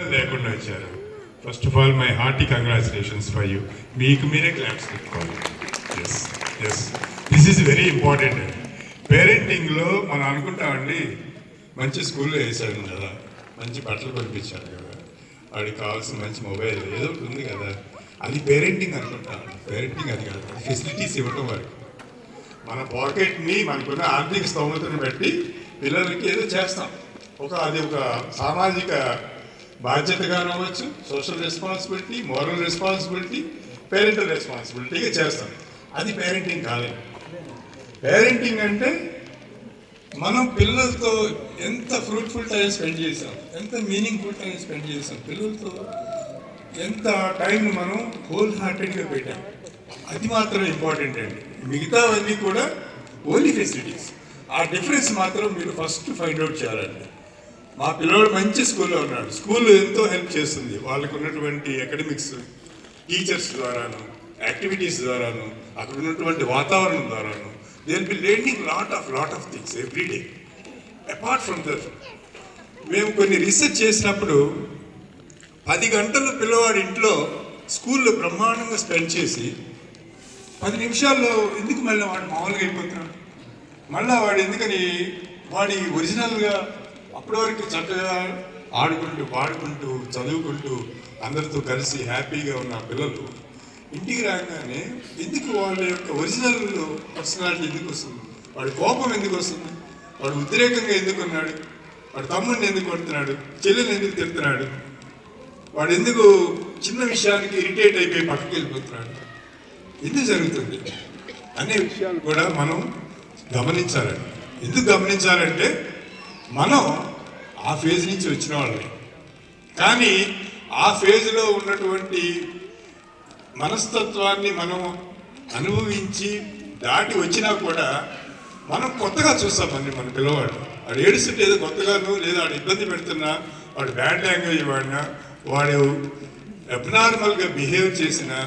లేకుండా వచ్చారు. First of all my hearty congratulations for you మీకు మీరే క్లాప్స్ పెట్టుకోవాలి. Yes yes this is very important అండి పేరెంటింగ్లో మనం అనుకుంటామండి మంచి స్కూల్లో వేసాడు కదా మంచి బట్టలు కొనిపించాడు కదా వాడికి కావాల్సిన మంచి మొబైల్ ఏదో ఒకటి ఉంది కదా అది పేరెంటింగ్ అనుకుంటాం. పేరెంటింగ్ అది కాదు ఫెసిలిటీస్ ఇవ్వటం వారికి. మన పాకెట్ని మనకున్న ఆర్థిక స్తోమతను బట్టి పిల్లలకి ఏదో చేస్తాం. ఒక అది ఒక సామాజిక బాధ్యతగా అవ్వచ్చు social responsibility moral responsibility parental రెస్పాన్సిబిలిటీగా చేస్తాం. అది పేరెంటింగ్ కాలేదు పేరెంటింగ్ అంటే మనం పిల్లలతో ఎంత ఫ్రూట్ఫుల్ టైం స్పెండ్ చేసాం ఎంత మీనింగ్ఫుల్ టైం స్పెండ్ చేసాం పిల్లలతో ఎంత టైం మనం హోల్ హార్టెడ్గా పెట్టాం. అది మాత్రం ఇంపార్టెంట్ అండి. మిగతావన్నీ కూడా ఓన్లీ ఫెసిలిటీస్ ఆ డిఫరెన్స్ మాత్రం మీరు ఫస్ట్ ఫైండ్ అవుట్ చేయాలండి. మా పిల్లవాడు మంచి స్కూల్లో ఉన్నాడు. స్కూల్ ఎంతో హెల్ప్ చేస్తుంది. వాళ్ళకు ఉన్నటువంటి అకాడమిక్స్ టీచర్స్ ద్వారాను యాక్టివిటీస్ ద్వారాను అక్కడ ఉన్నటువంటి వాతావరణం ద్వారాను they be learning lot of lot of things every day apart from that మేము కొన్ని రీసెర్చ్ చేసినప్పుడు పది గంటలు పిల్లవాడి ఇంట్లో స్కూల్లో బ్రహ్మాండంగా స్పెండ్ చేసి పది నిమిషాల్లో ఎందుకు మళ్ళీ వాడు మామూలుగా అయిపోతున్నాడు? మళ్ళీ వాడు ఎందుకని వాడి ఒరిజినల్గా అప్పటి వరకు చక్కగా ఆడుకుంటూ పాడుకుంటూ చదువుకుంటూ అందరితో కలిసి హ్యాపీగా ఉన్న పిల్లలు ఇంటికి రాగానే ఎందుకు వాళ్ళ యొక్క ఒరిజినల్ పర్సనాలిటీ ఎందుకు వస్తుంది? వాడి కోపం ఎందుకు వస్తుంది? వాడు ఉద్రేకంగా ఎందుకు ఉన్నాడు? వాడు తమ్ముడిని ఎందుకు కొడుతున్నాడు? చెల్లెని ఎందుకు తిడుతున్నాడు? వాడు ఎందుకు చిన్న విషయానికి ఇరిటేట్ అయిపోయి పక్కకి వెళ్ళిపోతున్నాడు? ఎందుకు జరుగుతుంది? అనే విషయాలు కూడా మనం గమనించాలండి. ఎందుకు గమనించాలంటే మనం ఆ ఫేజ్ నుంచి వచ్చిన వాళ్ళని కానీ ఆ ఫేజ్లో ఉన్నటువంటి మనస్తత్వాన్ని మనం అనుభవించి దాటి వచ్చినా కూడా మనం కొత్తగా చూస్తామండి మన పిల్లవాడు వాడు ఏడుస్తుంటే ఏదో కొత్తగాను లేదా వాడు ఇబ్బంది పెడుతున్నా వాడు బ్యాడ్ లాంగ్వేజ్ వాడినా వాడు అబ్నార్మల్గా బిహేవ్ చేసినా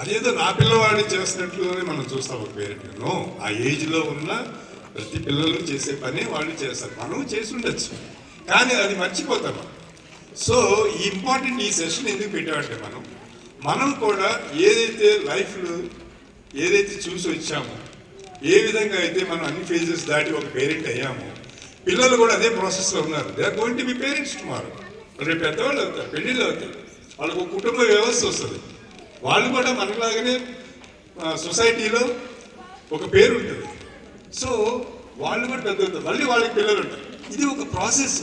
అదేదో నా పిల్లవాడు చేస్తున్నట్లుగానే మనం చూస్తాం ఒక పేరెంట్ ఆ ఏజ్లో ఉన్న ప్రతి పిల్లలు చేసే పని వాళ్ళు చేస్తారు. మనం చేసి ఉండొచ్చు. కానీ అది మర్చిపోతాం సో ఈ ఇంపార్టెంట్ ఈ సెషన్ ఎందుకు పెట్టామంటే మనం మనం కూడా ఏదైతే లైఫ్లో ఏదైతే చూసి వచ్చామో ఏ విధంగా అయితే మనం అన్ని ఫేజెస్ దాటి ఒక పేరెంట్ అయ్యామో పిల్లలు కూడా అదే ప్రాసెస్లో ఉన్నారు. They are going to be parents tomorrow రేపు పెద్దవాళ్ళు అవుతారు పెళ్ళిళ్ళు అవుతారు వాళ్ళకు ఒక కుటుంబ వ్యవస్థ వస్తుంది. వాళ్ళు కూడా మనలాగానే సొసైటీలో ఒక పేరు ఉంటుంది. సో వాళ్ళు కూడా పెద్ద మళ్ళీ వాళ్ళకి పిల్లలు ఉంటారు. ఇది ఒక ప్రాసెస్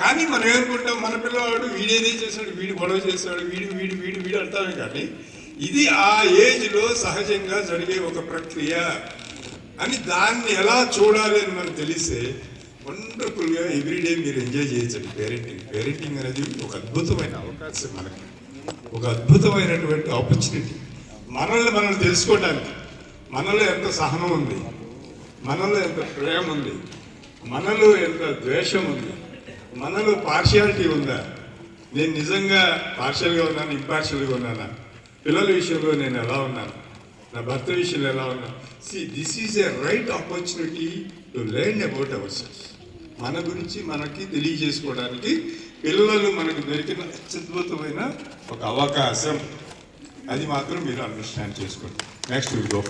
కానీ మనం ఏమనుకుంటాం? మన పిల్లవాడు వీడేదే చేశాడు వీడు గొడవ చేశాడు వీడు వీడు వీడు వీడు అంటామే కానీ ఇది ఆ ఏజ్లో సహజంగా జరిగే ఒక ప్రక్రియ అని దాన్ని ఎలా చూడాలి అని మనకు తెలిస్తే వండర్ఫుల్గా ఎవ్రీడే మీరు ఎంజాయ్ చేయొచ్చండి. పేరెంటింగ్ పేరెంటింగ్ అనేది ఒక అద్భుతమైన అవకాశం మనకి. ఒక అద్భుతమైనటువంటి ఆపర్చునిటీ మనల్ని మనం తెలుసుకోవడానికి మనలో ఎంత సహనం ఉంది? మనలో ఎంత ప్రేమ ఉంది? మనలో ఎంత ద్వేషం ఉంది? మనలో పార్షియాలిటీ ఉందా? నేను నిజంగా పార్షియల్గా ఉన్నాను? ఇంపార్షియల్గా ఉన్నానా? పిల్లల విషయంలో నేను ఎలా ఉన్నాను? నా భర్త విషయంలో ఎలా ఉన్నాను? See this is a right opportunity to learn about ourselves మన గురించి మనకి తెలియజేసుకోవడానికి పిల్లలు మనకు దొరికిన అత్యద్భుతమైన ఒక అవకాశం. అది మాత్రం మీరు అండర్స్టాండ్ చేసుకోండి. నెక్స్ట్ విల్ గో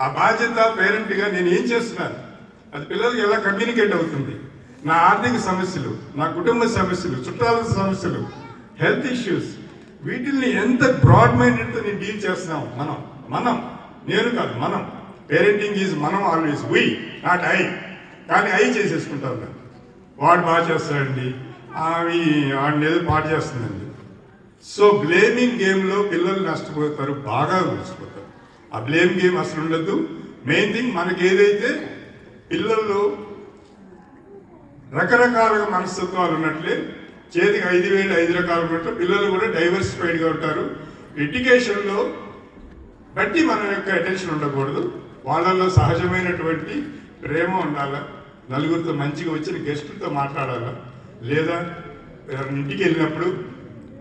ఆ బాధ్యత పేరెంట్గా నేను ఏం చేస్తున్నాను? అది పిల్లలకి ఎలా కమ్యూనికేట్ అవుతుంది? నా ఆర్థిక సమస్యలు నా కుటుంబ సమస్యలు చుట్టాల సమస్యలు హెల్త్ ఇష్యూస్ వీటిల్ని ఎంత బ్రాడ్ మైండెడ్తో నేను డీల్ చేస్తున్నాం మనం మనం. నేను కాదు మనం. పేరెంటింగ్ ఈజ్ మనం ఆల్వేస్ వీ నాట్ ఐ కానీ ఐ చేసేసుకుంటారు వాడు బాగా చేస్తాడండి. అవి వాడిని ఏదో పాటు చేస్తుందండి. సో బ్లేమింగ్ గేమ్లో పిల్లలు నష్టపోతారు బాగా నష్టపోతారు. ఆ బ్లేమ్ గేమ్ అసలు ఉండదు మెయిన్ థింగ్ మనకి ఏదైతే పిల్లల్లో రకరకాలుగా మనస్తత్వాలు ఉన్నట్లే చేతికి ఐదు వేలు ఐదు రకాలు ఉన్నట్లు పిల్లలు కూడా డైవర్సిఫైడ్గా ఉంటారు. ఎడ్యుకేషన్లో బట్టి మన యొక్క అటెన్షన్ ఉండకూడదు. వాళ్ళల్లో సహజమైనటువంటి ప్రేమ ఉండాలా? నలుగురితో మంచిగా వచ్చిన గెస్టులతో మాట్లాడాలా? లేదా ఇంటికి వెళ్ళినప్పుడు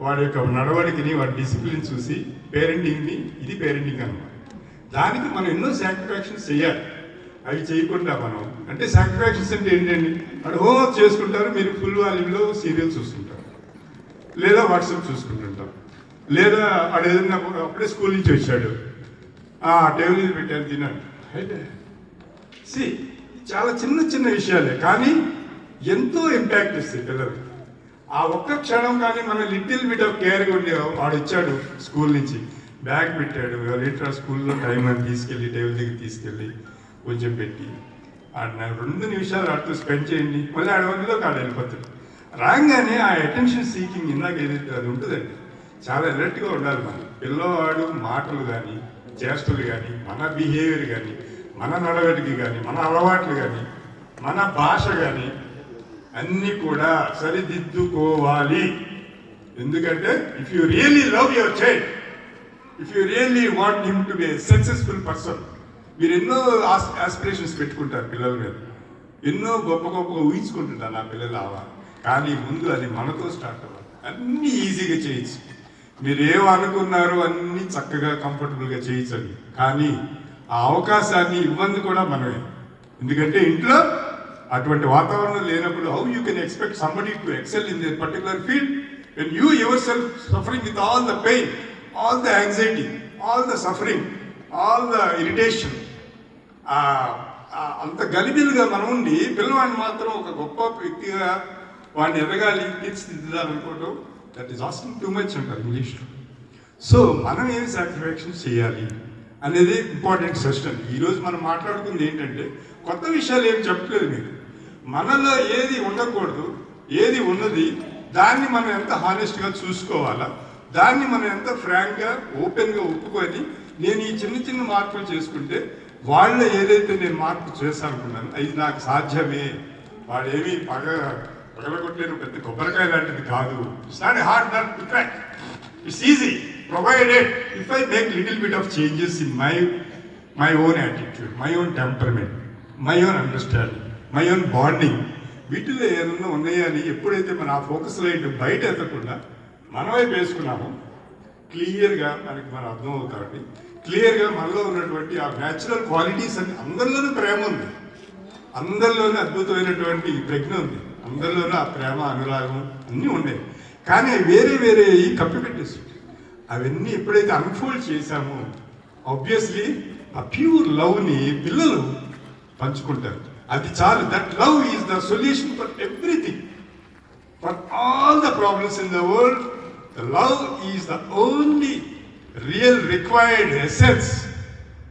వాడి యొక్క నడవడికని వాడి డిసిప్లిన్ చూసి పేరెంటింగ్ని ఇది పేరెంటింగ్ అనమాట దానికి మనం ఎన్నో సాటిస్ఫాక్షన్స్ చేయాలి. అవి చేయకుండా మనం అంటే సాక్రిఫైసెస్ అంటే ఏంటండి? అక్కడ హోంవర్క్ చేసుకుంటారు మీరు ఫుల్ వాల్యూలో సీరియల్స్ చూసుకుంటారు లేదా వాట్సాప్ చూసుకుంటుంటాం లేదా వాడు ఏదైనా అప్పుడే స్కూల్ నుంచి వచ్చాడు. ఆ టేబుల్ మీద పెట్టారు తినండి అయితే సి చాలా చిన్న చిన్న విషయాలే కానీ ఎంతో ఇంపాక్ట్ ఇస్తాయి పిల్లలకి ఆ ఒక్క క్షణం కానీ మన లిటిల్ బిట్ ఆఫ్ కేర్గా ఉండే వాడు వచ్చాడు స్కూల్ నుంచి. బ్యాగ్ పెట్టాడు లీటర్ స్కూల్లో టైం అని తీసుకెళ్ళి టేబుల్ దగ్గర తీసుకెళ్ళి కొంచెం పెట్టి. ఆడ రెండు నిమిషాలు ఆడుతూ స్పెండ్ చేయండి. మళ్ళీ ఆడవాళ్ళలో కాడ వెళ్ళిపోతాడు. రాగానే ఆ అటెన్షన్ సీకింగ్ ఇందాక ఏదైతే అది ఉంటుందండి చాలా అలర్ట్గా ఉండాలి మనం. పిల్లవాడు మాటలు కానీ చేష్టలు కానీ మన బిహేవియర్ కానీ మన నడవడికి కానీ మన అలవాట్లు కానీ మన భాష కానీ అన్నీ కూడా సరిదిద్దుకోవాలి. ఎందుకంటే if you really love your child if you really want him to be successful person మీరు ఎన్నో ఆస్పిరేషన్స్ పెట్టుకుంటారు పిల్లల మీద. ఎన్నో గొప్ప గొప్పగా ఊహించుకుంటుంటారు నా పిల్లలు ఆవా కానీ ముందు అది మనతో స్టార్ట్ అవ్వాలి. అన్నీ ఈజీగా చేయొచ్చు. మీరు ఏం అనుకున్నారో అన్నీ చక్కగా కంఫర్టబుల్గా చేయించండి. కానీ ఆ అవకాశాన్ని ఇవ్వంది కూడా మనమే. ఎందుకంటే ఇంట్లో అటువంటి వాతావరణం లేనప్పుడు how you can expect somebody to excel in their particular field when you yourself suffering with all the pain all the anxiety all the suffering all the irritation అంత గలిబిలుగా మనం ఉండి పిల్లవాడిని మాత్రం ఒక గొప్ప వ్యక్తిగా వాడిని ఎదగాలి తీర్చిదిద్దాలనుకోవడం that is asking too much అంటారు ఇంగ్లీష్లో సో మనం ఏం సాటిస్ఫాక్షన్ చేయాలి అనేది ఇంపార్టెంట్ సెషన్ ఈరోజు మనం మాట్లాడుకుంది ఏంటంటే కొత్త విషయాలు ఏం చెప్పలేదు మీకు మనలో ఏది ఉండకూడదు ఏది ఉన్నది దాన్ని మనం ఎంత హానెస్ట్గా చూసుకోవాలా దాన్ని మనం ఎంత ఫ్రాంక్గా ఓపెన్గా ఒప్పుకొని నేను ఈ చిన్న చిన్న మార్పులు చేసుకుంటే వాళ్ళు ఏదైతే నేను మార్పు చేశానుకున్నాను అది నాకు సాధ్యమే. వాళ్ళు ఏమీ పగ పగలగొట్టలేరు పెద్ద కొబ్బరికాయ లాంటిది కాదు. It's not hard nut to crack it's easy provided if I make little bit of changes in my my own attitude my own temperament my own understanding my own bonding వీటిలో ఏదన్నా ఉన్నాయా అని ఎప్పుడైతే మన ఆ ఫోకస్ లైట్ బయట ఎత్తకుండా మనమే వేసుకున్నామో క్లియర్గా మనకి మనం అర్థం అవుతామండి క్లియర్గా మనలో ఉన్నటువంటి ఆ న్యాచురల్ క్వాలిటీస్ అన్ని అందరిలోనూ ప్రేమ ఉంది. అందరిలోనే అద్భుతమైనటువంటి ప్రజ్ఞ ఉంది. అందరిలోనూ ఆ ప్రేమ అనురాగం అన్నీ ఉన్నాయి. కానీ వేరే వేరే ఈ కప్పి పెట్టేసి అవన్నీ ఎప్పుడైతే అన్ఫోల్డ్ చేశామో ఆబ్వియస్లీ ఆ ప్యూర్ లవ్ని పిల్లలు పంచుకుంటారు. అది చాలు. That love is the solution for everything for all the problems in the world the love is the only real required essence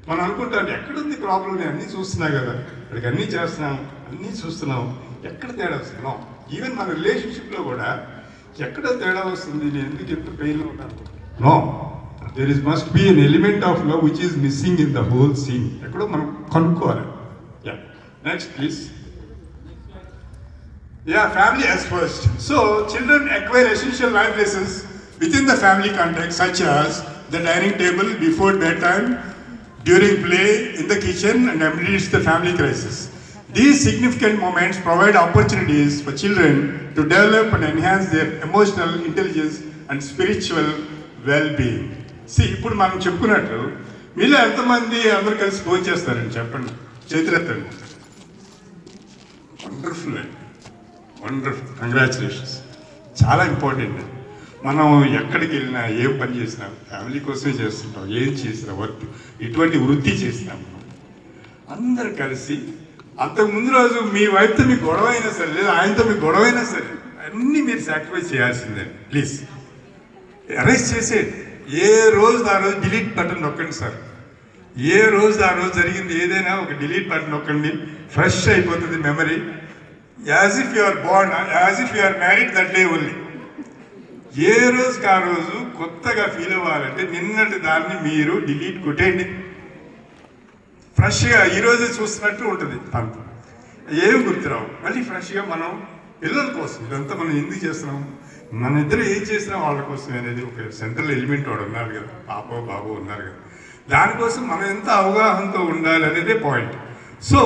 మనం అనుకుంటాం ఎక్కడుంది ప్రాబ్లం నేను అన్నీ చూస్తున్నా కదా. ఇక్కడికి అన్నీ చేస్తున్నాం అన్నీ చూస్తున్నాం. ఎక్కడ తేడా వస్తుంది? ఈవెన్ మన రిలేషన్షిప్లో కూడా ఎక్కడ తేడా వస్తుంది నేను ఎందుకు ఎంత పెయిన్లో ఉన్నాను no there is must be an element of love which is missing in the whole scene ఎక్కడో మనం కనుక్కోవాలి. Yeah next please yeah family as first so children children essential life lessons within the family contact such as the dining table before bedtime, during play, in the kitchen, and amidst the family crisis. These significant moments provide opportunities for children to develop and enhance their emotional intelligence and spiritual well-being. See, ఇప్పుడు మనం చెప్పుకున్నట్టు మీలో ఎంతమంది అందరూ కలిసి భోజనం చేస్తారండి చెప్పండి చేతులెత్తండి వండర్ఫుల్ అండి వండర్ఫుల్ కంగ్రాచులేషన్స్ చాలా ఇంపార్టెంట్ అండి మనం ఎక్కడికి వెళ్ళినా ఏం పని చేసినా ఫ్యామిలీ కోసమే చేస్తుంటాం. ఏం చేసినా వర్క్ ఎటువంటి వృత్తి చేసినాం మనం. అందరు కలిసి అంతకు ముందు రోజు మీ వైఫ్తో మీకు గొడవ అయినా సరే లేదా ఆయనతో మీకు గొడవ అయినా సరే అన్నీ మీరు సాక్రిఫైస్ చేయాల్సిందే. ప్లీజ్ అరెస్ట్ చేసేది ఏ రోజు ఆ రోజు డిలీట్ బటన్ నొక్కండి సార్. ఏ రోజు ఆ రోజు జరిగింది ఏదైనా ఒక డిలీట్ బటన్ నొక్కండి. ఫ్రెష్ అయిపోతుంది memory as if you are bond as if you are married that day only ఏ రోజుకి ఆ రోజు కొత్తగా ఫీల్ అవ్వాలంటే నిన్నటి దాన్ని మీరు డిలీట్ కొట్టేయండి. ఫ్రెష్గా ఈ రోజే చూస్తున్నట్టు ఉంటుంది అంత ఏం గుర్తురావు? మళ్ళీ ఫ్రెష్గా మనం పిల్లల కోసం ఇదంతా మనం ఎందుకు చేస్తున్నాం? మన ఇద్దరు ఏం చేసినా వాళ్ళ కోసం అనేది ఒక సెంట్రల్ ఎలిమెంట్ వాడు ఉన్నారు కదా పాప బాబు ఉన్నారు కదా. దానికోసం మనం ఎంత అవగాహనతో ఉండాలి అనేదే పాయింట్ సో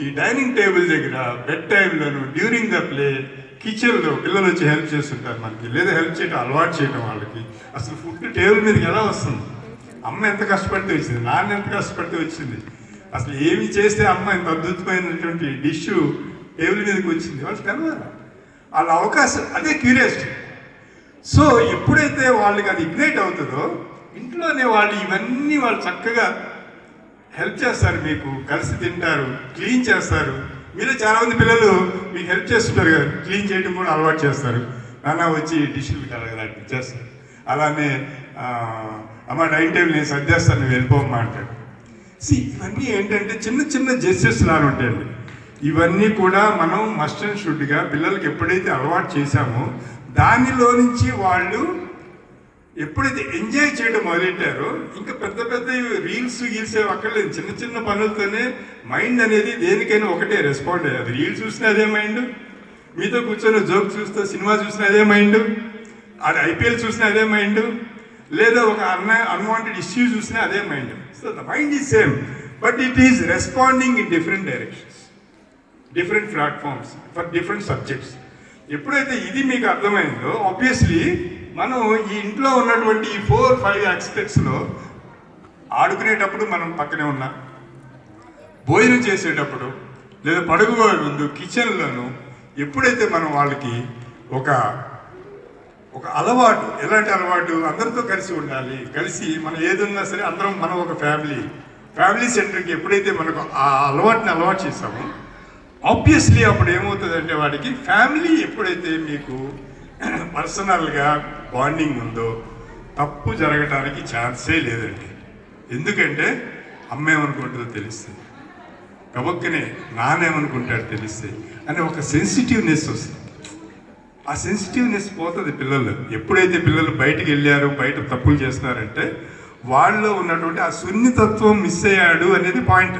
ఈ డైనింగ్ టేబుల్ దగ్గర బెడ్ టైంలోను డ్యూరింగ్ ద ప్లే కిచెన్లో పిల్లలు వచ్చి హెల్ప్ చేస్తుంటారు మనకి. లేదా హెల్ప్ చేయడం అలవాటు చేయడం వాళ్ళకి. అసలు ఫుడ్ టేబుల్ మీదకి ఎలా వస్తుంది? అమ్మ ఎంత కష్టపడితే వచ్చింది? నాన్న ఎంత కష్టపడితే వచ్చింది? అసలు ఏమి చేస్తే అమ్మ ఇంత అద్భుతమైనటువంటి డిష్ టేబుల్ మీదకి వచ్చింది? వాళ్ళు తెలవాలి. వాళ్ళ అవకాశం అదే క్యూరియాసిటీ సో ఎప్పుడైతే వాళ్ళకి అది ఇగ్నైట్ అవుతుందో ఇంట్లోనే వాళ్ళు ఇవన్నీ వాళ్ళు చక్కగా హెల్ప్ చేస్తారు మీకు. కలిసి తింటారు క్లీన్ చేస్తారు. మీరు చాలా మంది పిల్లలు మీకు హెల్ప్ చేస్తుంటారు కదా క్లీన్ చేయడం కూడా అలవాటు చేస్తారు. నాన్న వచ్చి డిష్లు కలగడానికి చేస్తారు అలానే అమ్మ డైనింగ్ టేబుల్ నేను సర్దేస్తాను నువ్వు వెళ్ళిపోమ్మా అంటాడు. సి ఇవన్నీ ఏంటంటే చిన్న చిన్న జెస్సెస్ లాగా ఉంటాయండి ఇవన్నీ కూడా మనం మస్ట్ అండ్ షుడ్గా పిల్లలకి ఎప్పుడైతే అలవాటు చేశామో దానిలో నుంచి వాళ్ళు ఎప్పుడైతే ఎంజాయ్ చేయడం మొదలెట్టారో ఇంకా పెద్ద పెద్ద రీల్స్ గీల్స్ అక్కడ అక్కర్లేదు. చిన్న చిన్న పనులతోనే మైండ్ అనేది దేనికైనా ఒకటే రెస్పాండ్ అయ్యేది. రీల్స్ చూసినా అదే మైండ్ మీతో కూర్చొని జోక్ చూస్తే సినిమా చూసినా అదే మైండ్ అది ఐపీఎల్ చూసినా అదే మైండ్ లేదా ఒక అన్న అన్వాంటెడ్ ఇష్యూ చూసినా అదే mind. So the mind is same but it is responding in different directions different platforms for different subjects ఎప్పుడైతే ఇది మీకు అర్థమైందో ఆబ్వియస్లీ మనం ఈ ఇంట్లో ఉన్నటువంటి ఈ ఫోర్ ఫైవ్ ఎక్స్పెక్ట్స్లో ఆడుకునేటప్పుడు మనం పక్కనే ఉన్నా భోజనం చేసేటప్పుడు లేదా పడుగు ముందు కిచెన్లోను ఎప్పుడైతే మనం వాళ్ళకి ఒక ఒక అలవాటు ఎలాంటి అలవాటు? అందరితో కలిసి ఉండాలి. కలిసి మనం ఏదున్నా సరే అందరం మనం ఒక ఫ్యామిలీ ఫ్యామిలీ సెంటర్కి ఎప్పుడైతే మనకు ఆ అలవాటుని అలవాటు చేస్తామో ఆబ్వియస్లీ అప్పుడు ఏమవుతుందంటే వాడికి ఫ్యామిలీ ఎప్పుడైతే మీకు పర్సనల్గా బాండింగ్ ఉందో తప్పు జరగటానికి ఛాన్సే లేదండి. ఎందుకంటే అమ్మేమనుకుంటుందో తెలుస్తుంది గబక్కనే నానేమనుకుంటాడు తెలిస్తే అని ఒక సెన్సిటివ్నెస్ వస్తుంది. ఆ సెన్సిటివ్నెస్ పోతుంది పిల్లలు ఎప్పుడైతే పిల్లలు బయటకు వెళ్ళారు బయట తప్పులు చేస్తున్నారంటే వాళ్ళలో ఉన్నటువంటి ఆ సున్నితత్వం మిస్ అయ్యాడు అనేది పాయింట్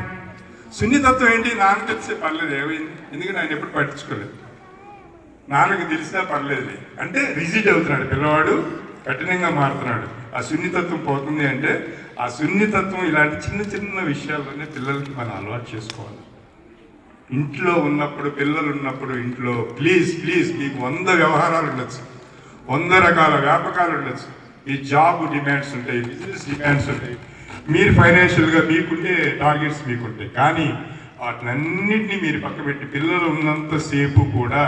సున్నితత్వం ఏంటి? నాన్న తెలిసే పర్లేదు ఏమైంది? ఎందుకంటే ఆయన ఎప్పుడు పట్టించుకోలేదు. నాన్నకు తెలిసినా పర్లేదు అంటే రిజిడ్ అవుతున్నాడు పిల్లవాడు కఠినంగా మారుతున్నాడు. ఆ సున్నితత్వం పోతుంది అంటే ఆ సున్నితత్వం ఇలాంటి చిన్న చిన్న విషయాల్లోనే పిల్లలకి మనం అలవాటు చేసుకోవాలి. ఇంట్లో ఉన్నప్పుడు పిల్లలు ఉన్నప్పుడు ఇంట్లో ప్లీజ్ ప్లీజ్ మీకు వంద వ్యవహారాలు ఉండొచ్చు. వంద రకాల వ్యాపకాలు ఉండొచ్చు. ఈ జాబ్ డిమాండ్స్ ఉంటాయి బిజినెస్ డిమాండ్స్ ఉంటాయి. మీరు ఫైనాన్షియల్గా మీకుంటే టార్గెట్స్ మీకుంటాయి. కానీ వాటినన్నింటినీ మీరు పక్కబెట్టి పిల్లలు ఉన్నంతసేపు కూడా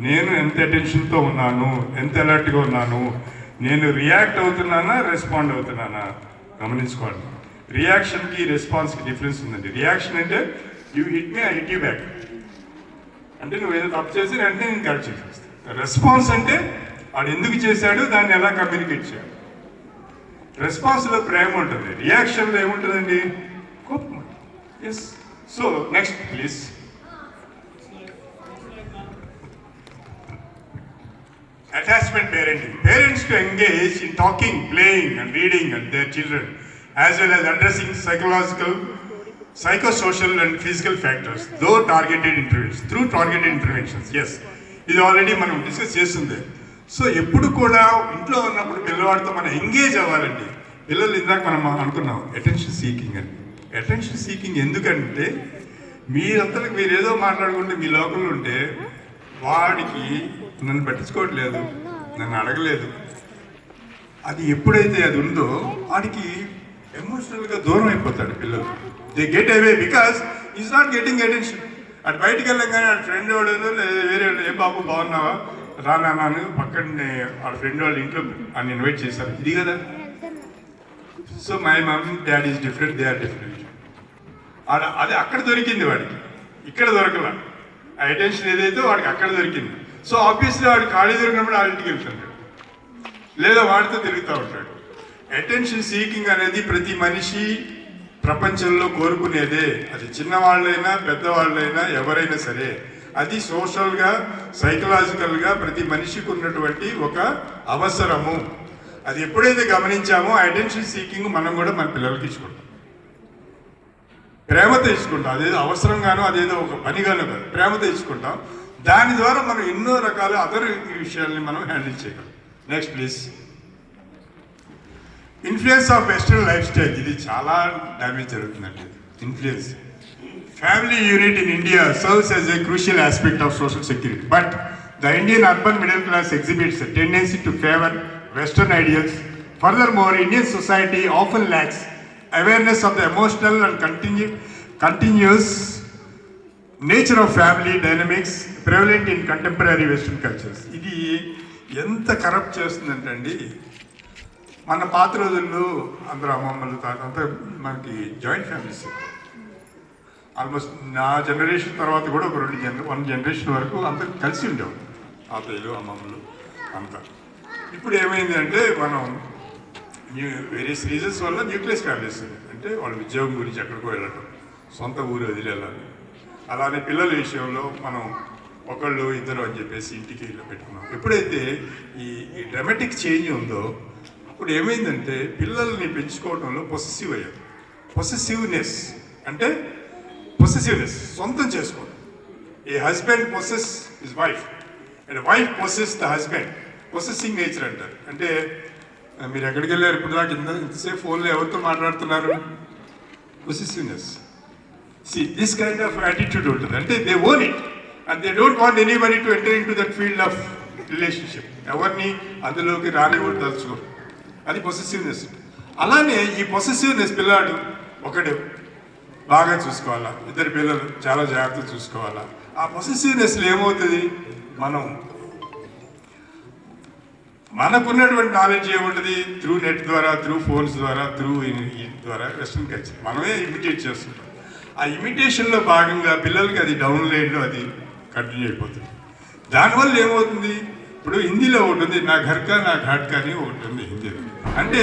నేను ఎంత అటెన్షన్తో ఉన్నాను ఎంత అలర్ట్గా ఉన్నాను నేను రియాక్ట్ అవుతున్నానా రెస్పాండ్ అవుతున్నానా? గమనించుకోండి. రియాక్షన్కి రెస్పాన్స్కి డిఫరెన్స్ ఉందండి. రియాక్షన్ అంటే you hit me I hit you back అంటే నువ్వు ఏదో తప్పు చేసి వెంటనే నేను కరెక్ట్ చేసేస్తాను రెస్పాన్స్ అంటే వాడు ఎందుకు చేశాడు దాన్ని ఎలా కమ్యూనికేట్ చేయాలి? రెస్పాన్స్లో ప్రేమ ఉంటుంది. రియాక్షన్లో ఏముంటుందండి? కోపం yes so next please attachment parenting. Parents to engage in talking, playing, and reading and their children, as well as addressing psychological, psychosocial, and physical factors, though targeted interventions, through targeted interventions. Yes, ఇది already మనం discuss చేస్తుంది so ఎప్పుడు కూడా ఇంట్లో ఉన్నప్పుడు పిల్లవాడితో మనం engage అవ్వాలండి పిల్లలు ఇందాక మనం అనుకున్నాం అటెన్షన్ సీకింగ్ అని అటెన్షన్ సీకింగ్ ఎందుకంటే మీరంతలకు మీరు ఏదో మాట్లాడుకుంటే మీ లోకంలో ఉంటే వాడికి నన్ను పట్టించుకోవట్లేదు. నన్ను అడగలేదు. అది ఎప్పుడైతే అది ఉందో వాడికి ఎమోషనల్గా దూరం అయిపోతాడు పిల్లలు. They get away because is not getting attention అటు బయటికి వెళ్ళగానే ఆ ఫ్రెండ్ వాడు లేదా వేరే వాడు, ఏ బాబు బాగున్నావా? రానా నాను పక్కనే వాళ్ళ ఫ్రెండ్ వాళ్ళ ఇంట్లో అని ఇన్వైట్ చేశారు. ఇది కదా? So my mum daddy is different they are different ఆడ అది అక్కడ దొరికింది వాడికి. ఇక్కడ దొరకల. ఆ అటెన్షన్ ఏదైతే వాడికి అక్కడ దొరికింది. సో ఆబ్వియస్లీ వాడు ఖాళీ దొరికినప్పుడు వాళ్ళ ఇంటికి లేదా వాడితో తిరుగుతూ ఉంటాడు. అటెన్షన్ సీకింగ్ అనేది ప్రతి మనిషి ప్రపంచంలో కోరుకునేదే. అది చిన్నవాళ్ళైనా పెద్దవాళ్ళైనా ఎవరైనా సరే. అది సోషల్గా సైకలాజికల్గా ప్రతి మనిషికి ఉన్నటువంటి ఒక అవసరము. అది ఎప్పుడైతే గమనించామో అటెన్షన్ సీకింగ్ మనం కూడా మన పిల్లలకి ఇచ్చుకుంటాం. ప్రేమతో ఇచ్చుకుంటాం. అదేదో అవసరంగానో అదేదో ఒక పనిగానో కాదు. ప్రేమతో ఇచ్చుకుంటాం. దాని ద్వారా మనం ఎన్నో రకాల అదర్ విషయాల్ని మనం హ్యాండిల్ చేయగలం. Next please influence of western lifestyle ఇది చాలా డ్యామేజ్ జరుగుతుందండి. Influence family unit in India serves as a crucial aspect of social security but the Indian urban middle class exhibits tendency to favour western ideals furthermore Indian society often lacks awareness of the emotional and continue continuous nature of family dynamics prevalent in contemporary western cultures. ఇది ఎంత corrupt చేస్తుందంటే అండి మన పాత రోజుల్లో అందరూ అమ్మమ్మలు తాత మనకి జాయింట్ ఫ్యామిలీస్. ఆల్మోస్ట్ నా జనరేషన్ తర్వాత కూడా ఒక రెండు జనరే వన్ జనరేషన్ వరకు అందరూ కలిసి ఉండేవారు తాతయ్యలు అమ్మమ్మలు అంతా. ఇప్పుడు ఏమైంది అంటే మనం వేరియస్ రీజన్స్ వల్ల న్యూక్లియస్ ఫ్యామిలీస్. అంటే వాళ్ళ ఉద్యోగం గురించి ఎక్కడికో వెళ్ళటం సొంత ఊరు వదిలి వెళ్ళాలి. అలానే పిల్లల విషయంలో మనం ఒకళ్ళు ఇద్దరు అని చెప్పేసి ఇంటికి ఇల్లు పెట్టుకున్నాం. ఎప్పుడైతే ఈ ఈ డ్రమాటిక్ చేంజ్ ఉందో అప్పుడు ఏమైందంటే పిల్లల్ని పెంచుకోవడంలో పొసెసివ్ అయ్యారు పొసెసివ్నెస్ అంటే పొసెసివ్నెస్ సొంతం చేసుకోవడం ఏ husband possess his wife and wife possess the husband possessing nature అంటారు. అంటే మీరు ఎక్కడికి వెళ్ళారు ఇప్పుడు దాకా ఇంత ఇంతసేపు ఫోన్లో ఎవరితో మాట్లాడుతున్నారు? Possessiveness see this kind of attitude ఉంటుంది. అంటే they own it and they don't want anybody to enter into that field of relationship ఎవరిని అందులోకి రానివ్వడం తలుచుకోరు. అది పొసెసివ్నెస్ అలానే ఈ పొసెసివ్నెస్ పిల్లాడు ఒకడే బాగా చూసుకోవాలా? ఇద్దరు పిల్లలు చాలా జాగ్రత్తగా చూసుకోవాలా? ఆ పొసెసివ్నెస్లో ఏమవుతుంది? మనం మనకున్నటువంటి నాలెడ్జ్ ఏముంటుంది? త్రూ నెట్ ద్వారా త్రూ ఫోన్స్ ద్వారా త్రూ ద్వారా వెస్ట్రన్ కల్చర్ మనమే ఇమిటేట్ చేస్తుంటాం. ఆ ఇమిటేషన్లో భాగంగా పిల్లలకి అది డౌన్లైడ్ అది కంటిన్యూ అయిపోతుంది. దానివల్ల ఏమవుతుంది? ఇప్పుడు హిందీలో ఉంటుంది నా నా ఘర్కా నా ఘాట్ కాని ఒకటి ఉంది హిందీలో. అంటే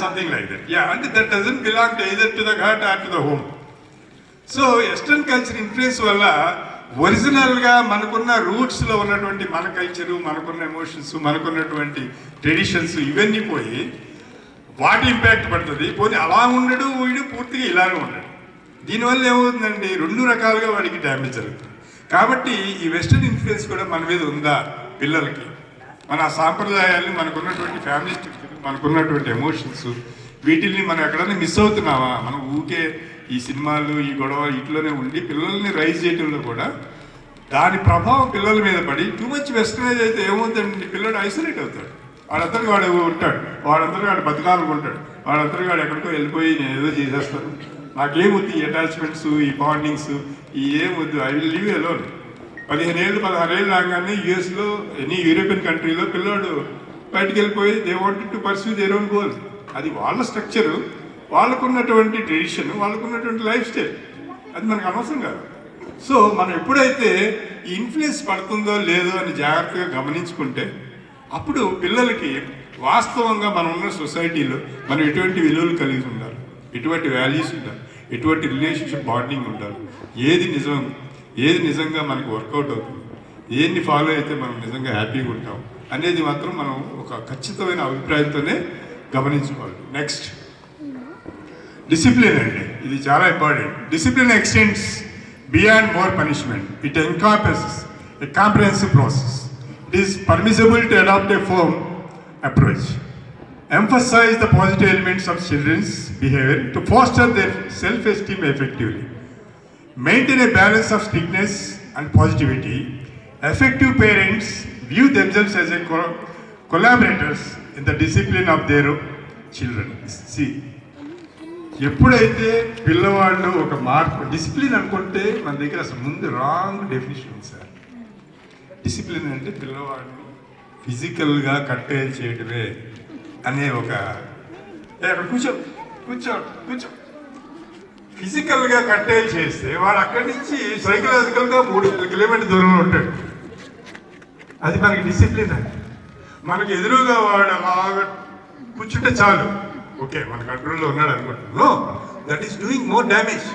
సంథింగ్ లైక్ దట్ యా అంటే that doesn't belong to to the ghat or to the home so western culture influence వల్ల ఒరిజినల్గా మనకున్న రూట్స్లో ఉన్నటువంటి మన కల్చరు మనకున్న ఎమోషన్స్ మనకున్నటువంటి ట్రెడిషన్స్ ఇవన్నీ పోయి వాటి ఇంపాక్ట్ పడుతుంది. పోనీ అలా ఉండడు వీడు పూర్తిగా ఇలానే ఉండడు. దీనివల్ల ఏమవుతుందండి రెండు రకాలుగా వాడికి డ్యామేజ్ జరుగుతుంది. కాబట్టి ఈ వెస్ట్రన్ ఇన్ఫ్లుయెన్స్ కూడా మన మీద ఉందా పిల్లలకి? మన సాంప్రదాయాలు మనకున్నటువంటి ఫ్యామిలీ స్ట్రక్చర్ మనకున్నటువంటి ఎమోషన్స్ వీటిల్ని మనం ఎక్కడైనా మిస్ అవుతున్నావా మనం ఊకే ఈ సినిమాలు ఈ గొడవ ఇట్లోనే ఉండి పిల్లల్ని రైజ్ చేయడంలో కూడా దాని ప్రభావం పిల్లల మీద పడి టూ మచ్ వెస్టర్నైజ్ అయితే ఏమవుతుందండి పిల్లడు ఐసోలేట్ అవుతాడు. వాడంతటి వాడు ఉంటాడు. వాడంతటి వాడు బతకాలనుకుంటాడు. వాడంతటి వాడు ఎక్కడికో వెళ్ళిపోయి నేను ఏదో చేసేస్తాను. నాకేమొద్దు ఈ అటాచ్మెంట్స్ ఈ బాండింగ్స్ ఈ ఏమొద్దు ఐ విల్ లీవ్ అలోన్ పదిహేను ఏళ్ళు పదహారు ఏళ్ళు రాగానే యూఎస్లో ఎనీ యూరోపియన్ కంట్రీలో పిల్లోడు బయటికి వెళ్ళిపోయి they wanted to pursue their own goal అది వాళ్ళ స్ట్రక్చరు వాళ్ళకున్నటువంటి ట్రెడిషన్ వాళ్ళకున్నటువంటి లైఫ్ స్టైల్ అది మనకు అనవసరం కాదు. సో మనం ఎప్పుడైతే ఇన్ఫ్లుయెన్స్ పడుతుందో లేదో అని జాగ్రత్తగా గమనించుకుంటే అప్పుడు పిల్లలకి వాస్తవంగా మనం ఉన్న సొసైటీలో మనం ఎటువంటి విలువలు కలిగి ఉండాలి? ఎటువంటి వాల్యూస్ ఉండాలి? ఎటువంటి రిలేషన్షిప్ బాండింగ్ ఉండాలి? ఏది నిజం? ఏది నిజంగా మనకు వర్కౌట్ అవుతుంది? ఏన్ని ఫాలో అయితే మనం నిజంగా హ్యాపీగా ఉంటాం? అనేది మాత్రం మనం ఒక ఖచ్చితమైన అభిప్రాయంతోనే గమనించుకోవాలి. నెక్స్ట్ డిసిప్లిన్ అండి. ఇది చాలా important discipline extends beyond more punishment it encompasses a comprehensive process it is permissible to adopt a firm approach emphasize the positive elements of children's behavior to foster their self-esteem effectively. Maintain a balance of strictness and positivity. Effective parents view themselves as a co- collaborators in the discipline of their children. See, ఎప్పుడైతే పిల్లవాళ్ళు ఒక మార్పు discipline అనుకుంటే మన దగ్గర అసలు ముందు wrong definition sir discipline అంటే పిల్లవాడిని ఫిజికల్గా కట్టేల్ చేయడమే అనే ఒక అక్కడ కూర్చో కూర్చో కూర్చో. ఫిజికల్గా కట్టేల్ చేస్తే వాడు అక్కడి నుంచి సైకలాజికల్గా మూడు కిలోమీటర్ దూరంలో ఉంటాడు. అది మనకి డిసిప్లిన్ అండి. మనకి ఎదురుగా వాడు అలాగా కూర్చుంటే చాలు. ఓకే మన కంట్రోల్లో ఉన్నాడు అనుకుంటున్నాను that is doing more damage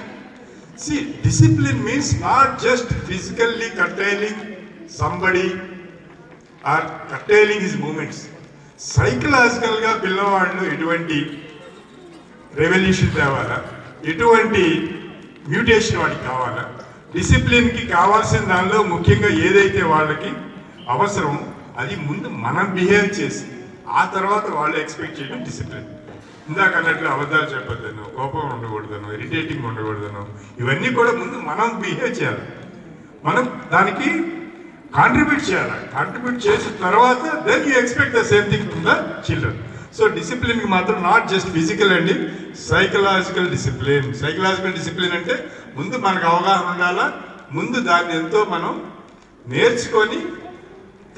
see discipline means not just physically curtailing somebody or curtailing his movements సైకలాజికల్గా పిల్లవాళ్ళు ఎటువంటి రెవల్యూషన్ తేవాలా ఎటువంటి మ్యూటేషన్ వాడికి కావాలా? డిసిప్లిన్కి కావాల్సిన దానిలో ముఖ్యంగా ఏదైతే వాళ్ళకి అవసరం అది ముందు మనం బిహేవ్ చేసి ఆ తర్వాత వాళ్ళు ఎక్స్పెక్ట్ చేయడం డిసిప్లిన్ ఇందాక అన్నట్లు అబద్ధాలు చెప్పొద్దను కోపం ఉండకూడదను ఇరిటేటింగ్ ఉండకూడదను ఇవన్నీ కూడా ముందు మనం బిహేవ్ చేయాలి. మనం దానికి కాంట్రిబ్యూట్ చేయాలి. కాంట్రిబ్యూట్ చేసిన తర్వాత then you expect the same thing from the children so డిసిప్లిన్కి మాత్రం నాట్ జస్ట్ ఫిజికల్ అండి సైకలాజికల్ డిసిప్లిన్ సైకలాజికల్ డిసిప్లిన్ అంటే ముందు మనకు అవగాహన ఉండాలా? ముందు దాన్ని ఎంతో మనం నేర్చుకొని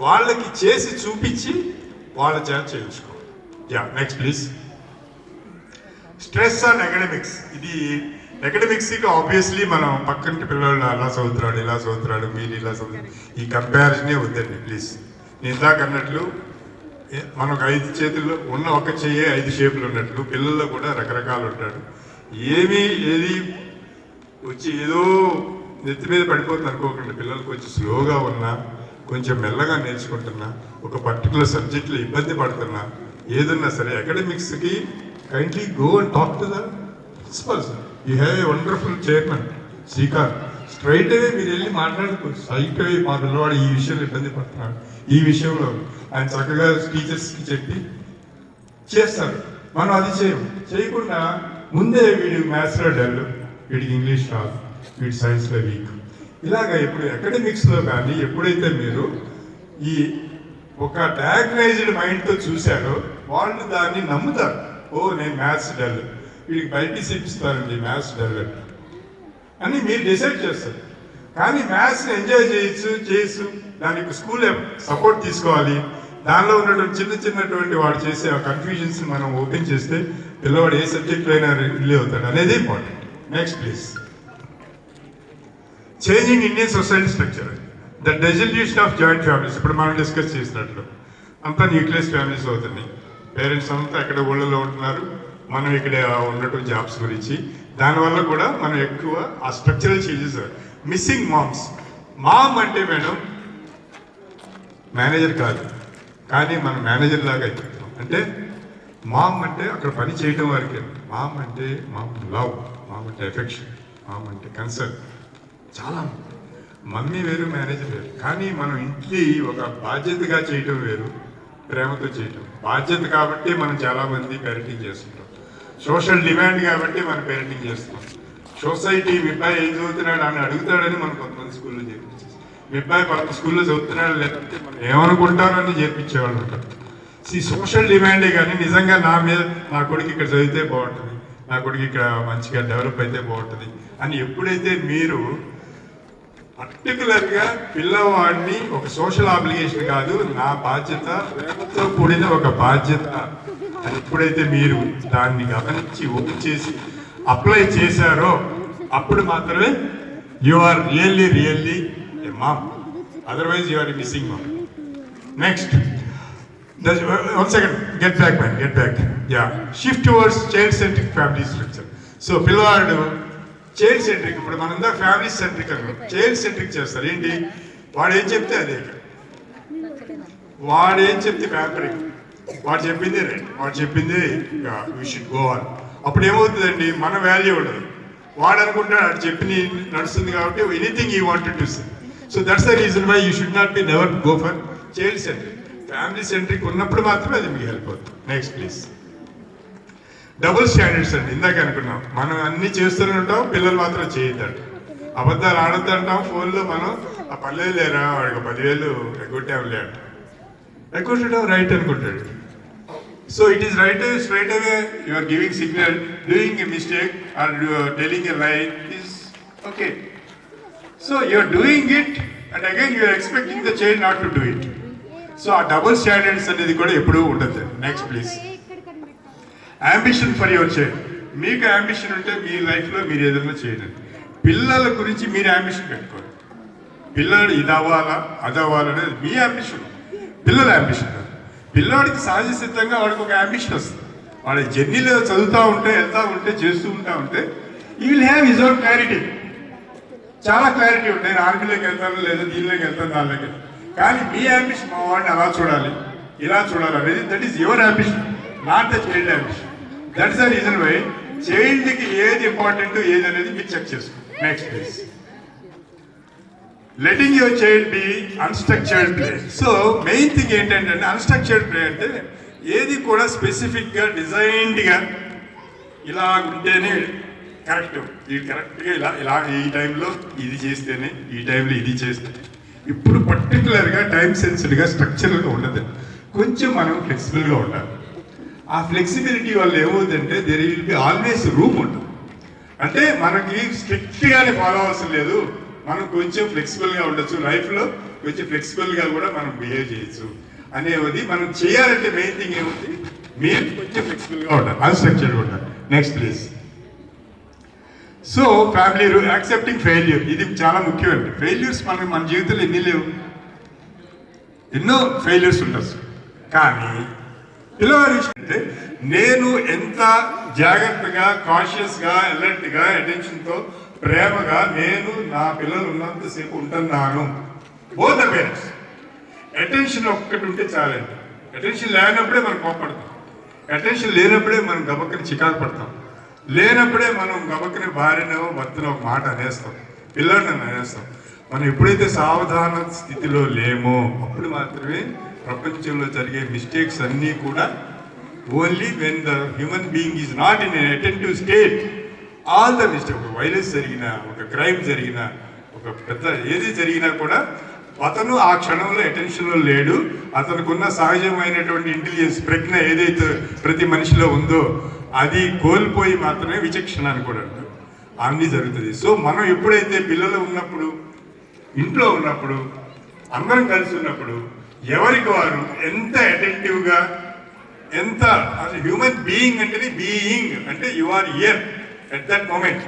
వాళ్ళకి చేసి చూపించి వాళ్ళ చేత చేయించుకోవాలి. Yeah next please stress on academics ఇది అకాడమిక్స్కి ఆబ్వియస్లీ మనం పక్కంటి పిల్లలు అలా చదువుతున్నాడు ఇలా చదువుతున్నాడు మీరు ఇలా చదువుతున్నాడు ఈ కంపారిజనే వద్దండి ప్లీజ్ నేను ఇందాక అన్నట్లు మనకు ఐదు చేతుల్లో ఉన్న ఒక చెయ్యి ఐదు షేపులు ఉన్నట్లు పిల్లల్లో కూడా రకరకాలు ఉంటాడు. ఏమీ ఏది వచ్చి ఏదో నెత్తి మీద పడిపోతుంది అనుకోకుండా. పిల్లలు కొంచెం స్లోగా ఉన్నా కొంచెం మెల్లగా నేర్చుకుంటున్నా ఒక పర్టికులర్ సబ్జెక్ట్లో ఇబ్బంది పడుతున్నా ఏదన్నా సరే అకాడమిక్స్కి kindly go and talk to the sir you have a wonderful chairman speaker straight away మీరు వెళ్ళి మాట్లాడుకోవచ్చు స్ట్రైట్ అవే మా పిల్లవాడు ఈ విషయంలో ఇబ్బంది పడుతున్నాడు. ఈ విషయంలో ఆయన చక్కగా టీచర్స్కి చెప్పి చేస్తారు మనం అది చేయం. చేయకుండా ముందే వీడి మ్యాథ్స్లో డెల్ వీడికి ఇంగ్లీష్ రాదు. వీడి సైన్స్లో వీక్ ఇలాగ ఇప్పుడు అకాడమిక్స్లో కానీ ఎప్పుడైతే మీరు ఈ ఒక డయాగ్నైజ్డ్ మైండ్తో చూశారో వాళ్ళు దాన్ని నమ్ముతారు. ఓ నేను మ్యాథ్స్ డెల్ వీడికి బైపీసీ ఇప్పిస్తానండి మ్యాథ్స్ డెవలప్ అని మీరు డిసైడ్ చేస్తారు. కానీ మ్యాథ్స్ని ఎంజాయ్ చేయొచ్చు చేయొచ్చు దానికి స్కూల్ సపోర్ట్ తీసుకోవాలి. దానిలో ఉన్నటువంటి చిన్న చిన్నటువంటి వాడు చేసే ఆ కన్ఫ్యూజన్స్ మనం ఓపెన్ చేస్తే పిల్లవాడు ఏ సబ్జెక్ట్లో అయినా రిలే అవుతాడు. అనేది important next please changing Indian society structure the dissolution of joint families ఇప్పుడు మనం డిస్కస్ చేసినట్లు. అంతా న్యూక్లియస్ ఫ్యామిలీస్ అవుతున్నాయి. పేరెంట్స్ అంతా ఎక్కడ ఊళ్ళలో ఉంటున్నారు? మనం ఇక్కడ ఉన్నట్టు జాబ్స్ గురించి. దానివల్ల కూడా మనం ఎక్కువ ఆ structural changes missing moms mom అంటే మేడం మేనేజర్ కాదు. కానీ మనం మేనేజర్ లాగా అయిపోతాం. అంటే మామ్ అంటే అక్కడ పని చేయడం వరకే. మామ్ అంటే మామ్ లవ్ మామ్ అంటే ఎఫెక్షన్ మామ్ అంటే కన్సర్న్ చాలా మమ్మీ వేరు మేనేజర్ వేరు. కానీ మనం ఇంటి ఒక బాధ్యతగా చేయటం వేరు ప్రేమతో చేయటం. బాధ్యత కాబట్టి మనం చాలామంది మంది చేస్తుంటాం. సోషల్ డిమాండ్ కాబట్టి మనం పేరెంటింగ్ చేస్తున్నాం. సొసైటీ మీ అబ్బాయి ఏం చదువుతున్నాడు అని అడుగుతాడని మనం కొంతమంది స్కూల్లో చేపించేస్తాం మీ అబ్బాయి పలానా స్కూల్లో చదువుతున్నాడు లేకపోతే మనం ఏమనుకుంటారని అని చేర్పించేవాళ్ళు ఉంటారు ఈ సోషల్ డిమాండే కానీ నిజంగా నా మీద నా కొడుకు ఇక్కడ చదివితే బాగుంటుంది. నా కొడుకు ఇక్కడ మంచిగా డెవలప్ అయితే బాగుంటుంది అని ఎప్పుడైతే మీరు పర్టికులర్గా పిల్లవాడిని ఒక సోషల్ ఆబ్లిగేషన్ కాదు నా బాధ్యత ప్రేమతో కూడిన ఒక బాధ్యత. ఎప్పుడైతే మీరు దాన్ని గమనించి ఓపెన్ చేసి అప్లై చేశారో అప్పుడు మాత్రమే you are really really a mom otherwise you are missing mom next one second get back man get back yeah shift towards child centric family structure so పిల్లవాడు చైల్డ్ సెంట్రిక్ ఇప్పుడు మనందరం family centric అన్నాం. Child centric చేస్తారు. ఏంటి? వాడు ఏం చెప్తే అదే. వాడు ఏం చెప్తే ప్యాంపరింగ్ వాడు చెప్పింది రైట్ వాడు చెప్పింది వీ షుడ్ గో ఆన్ అప్పుడు ఏమవుతుందండి? మన వాల్యూ ఉండదు. వాడు అనుకుంటాడు అది చెప్పింది నడుస్తుంది కాబట్టి anything you wanted to say so that's the reason why you should not be never go for child centric family centric ఉన్నప్పుడు మాత్రమే అది మీకు హెల్ప్ అవుతుంది. నెక్స్ట్ ప్లీజ్ డబుల్ స్టాండర్డ్స్ అండి. ఇందాక అనుకున్నాం. మనం అన్ని చేస్తూనే ఉంటాం పిల్లలు మాత్రం చేయొద్దంట. అబద్ధాలు ఆడొద్దంటాం ఫోన్లో మనం ఆ పల్లెలు లేరా వాడికి పదివేలు ఎగ్గొట్టాం లేట ఎగ్గొట్టడం రైట్ అనుకుంటాడు. So it is right straight away you are giving signal doing a mistake or telling a lie is okay so you are doing it and again you expecting the chain not to do it so ఆ double standards అనేది కూడా ఎప్పుడూ ఉండదు next please ambition for your child మీకు ambition ఉంటే మీ లైఫ్లో మీరు ఏదైనా చేయండి పిల్లల గురించి మీరు అంబిషన్ పెట్టుకోండి పిల్లలు ఇది అవ్వాలా అది అవ్వాలనేది మీ అంబిషన్ పిల్లల అంబిషన్ కాదు. పిల్లాడికి సహజ సిద్ధంగా వాడికి ఒక అంబిషన్ వస్తుంది. వాడి జర్నీలో చదువుతూ ఉంటే వెళ్తూ ఉంటే చేస్తూ ఉంటా ఉంటే he will have his own clarity చాలా క్లారిటీ ఉంటాయి. నేను ఆర్మీలోకి వెళ్తాను లేదా దీనిలోకి వెళ్తాను దానిలోకి వెళ్తాను. కానీ మీ అంబిషన్ మా వాడిని అలా చూడాలి. ఇలా చూడాలి అనేది that is your ambition not the child ambition that's the reason why చైల్డ్కి ఏది ఇంపార్టెంట్ ఏది అనేది మీరు చెక్ చేసుకోండి next please letting your child be unstructured play so main thing ఏంటంటే అన్స్ట్రక్చర్డ్ ప్లే అంటే ఏది కూడా స్పెసిఫిక్గా డిజైన్డ్గా ఇలా ఉంటేనే కరెక్ట్ ఇది కరెక్ట్గా ఇలా ఇలా ఈ టైంలో ఇది చేస్తేనే ఈ టైంలో ఇది చేస్తే. ఇప్పుడు పర్టికులర్గా టైం సెన్సిడ్గా స్ట్రక్చరల్గా ఉండదు. కొంచెం మనం ఫ్లెక్సిబుల్గా ఉండాలి. ఆ ఫ్లెక్సిబిలిటీ వల్ల ఏమవుతుందంటే there will be always room ఉంటుంది. అంటే మనకి స్ట్రిక్ట్గానే ఫాలో అవసరం లేదు. మనం కొంచెం ఫ్లెక్సిబుల్గా ఉండొచ్చు. లైఫ్లో కొంచెం ఫ్లెక్సిబుల్గా కూడా మనం బిహేవ్ చేయొచ్చు. అనేది మనం చేయాలంటే మెయిన్ థింగ్ ఏముంది? మీరు కొంచెం ఫ్లెక్సిబుల్గా ఉండాలి. అన్స్ట్రక్చర్గా ఉండాలి. Next please so family accepting failure ఇది చాలా ముఖ్యమండి ఫెయిల్యూర్స్ మనకి మన జీవితంలో ఎన్ని లేవు? ఎన్నో ఫెయిల్యూర్స్ ఉండొచ్చు. కానీ పిల్లవారి అంటే నేను ఎంత జాగ్రత్తగా కాన్షియస్గా అలర్ట్గా అటెన్షన్తో ప్రేమగా నేను నా పిల్లలు ఉన్నంతసేపు ఉంటున్నాను. బోత్ ద పేరెంట్స్ అటెన్షన్ ఒక్కటి ఉంటే చాలండి. అటెన్షన్ లేనప్పుడే మనం కోపడతాం అటెన్షన్ లేనప్పుడే మనం గబక్కని చికాకు పడతాం. లేనప్పుడే మనం గబక్కని భార్యనో భర్తనో ఒక మాట అనేస్తాం. పిల్లల్ని అనేస్తాం. మనం ఎప్పుడైతే సావధాన స్థితిలో లేమో అప్పుడు మాత్రమే ప్రపంచంలో జరిగే మిస్టేక్స్ అన్నీ కూడా only when the human being is not inattentive state all the mistake ఒక వైరస్ జరిగినా ఒక క్రైమ్ జరిగినా ఒక పెద్ద ఏది జరిగినా కూడా అతను ఆ క్షణంలో అటెన్షన్లో లేడు. అతనుకున్న సహజమైనటువంటి ఇంటెలిజెన్స్ ప్రజ్ఞ ఏదైతే ప్రతి మనిషిలో ఉందో అది కోల్పోయి మాత్రమే విచక్షణ అని కూడా అంటారు. అన్నీ జరుగుతుంది. సో మనం ఎప్పుడైతే పిల్లలు ఉన్నప్పుడు ఇంట్లో ఉన్నప్పుడు అందరం కలిసి ఉన్నప్పుడు ఎవరికి వారు ఎంత అటెంటివ్గా ఎంత హ్యూమన్ బీయింగ్ అంటే బీయింగ్ అంటే you are here at that moment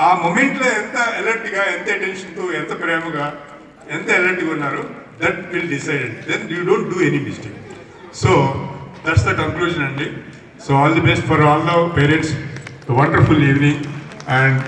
ఆ మూమెంట్లో ఎంత అలర్ట్గా ఎంత అటెన్షన్తో ఎంత ప్రేమగా ఎంత అలర్ట్గా ఉన్నారు that will decide then you don't do any mistake so that's the conclusion అండి so all the best for all the parents wonderful evening and